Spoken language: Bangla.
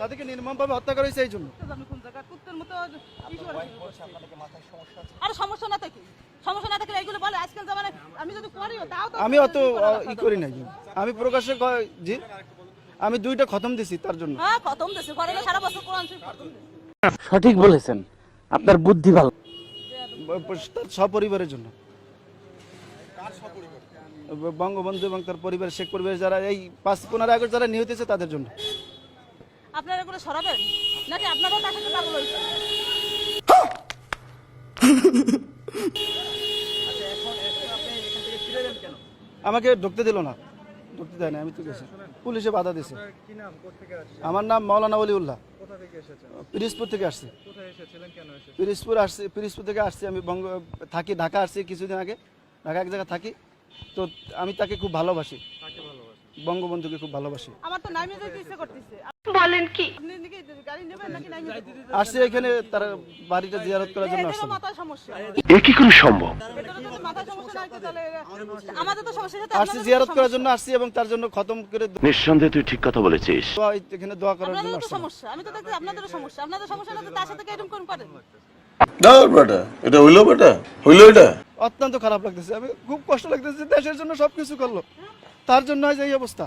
তাদেরকে নির্মমভাবে হত্যা করা হয়েছে এই জন্য। আরে সমস্যা না থাকে। সমস্যা না থাকলে এইগুলো বলে আজকাল জামানে আমি যদি করিও তাও তো আমি অত ই করি নাই। আমি প্রকাশ্যে জি? আমি দুইটা খতম দিছি তার জন্য। হ্যাঁ খতম করে সারা বছর কোরআন শরীফ খতম সঠিক বলেছেন। আপনার বুদ্ধি ভালো। তার সপরিবারের জন্য। বঙ্গবন্ধু এবং তার পরিবার শেখ পরিবার যারা এই পাঁচ পনেরো আগস্ট যারা নিহত হয়েছে তাদের জন্য। আপনারা এগুলো সরাবেন? নাকি আপনারাও তার সাথে পাগল হয়েছে আমাকে ঢুকতে দিল না। ঢুকতে দেয় না আমি তো গেছি। পুলিশে বাধা দিছে। আমার নাম মাওলানা অলিউল্লাহ। পিরিজপুর থেকে আসছি। পিরিজপুর আসছি পিরিজপুর থেকে আসছি। আমি বঙ্গ থাকি ঢাকা আসছি কিছুদিন আগে। ঢাকা এক জায়গায় থাকি। তো আমি তাকে খুব ভালোবাসি। বঙ্গবন্ধুকে খুব ভালোবাসি। আমার তো নাইমে যেতে ইচ্ছে করতেছে। বলেন কি? আসছি এখানে তার বাড়িটা জিয়ারত করার জন্য আসছি। এ কি করে সম্ভব আসছি জিয়ারত করার জন্য আসছি এবং তার জন্য খতম করে নিঃসন্দেহে তুই ঠিক কথা বলেছিস। এখানে দোয়া করার জন্য সমস্যা আমি তো দেখছি আপনাদেরও সমস্যা। আপনাদের সমস্যা না তো তার সাথে কি এরকম কোন করেন দাও বেটা এটা হইল বেটা হইল এটা। অত্যন্ত খারাপ লাগতেছে। আমি খুব কষ্ট লাগতেছে দেশের জন্য সবকিছু করল। তার জন্য এই অবস্থা।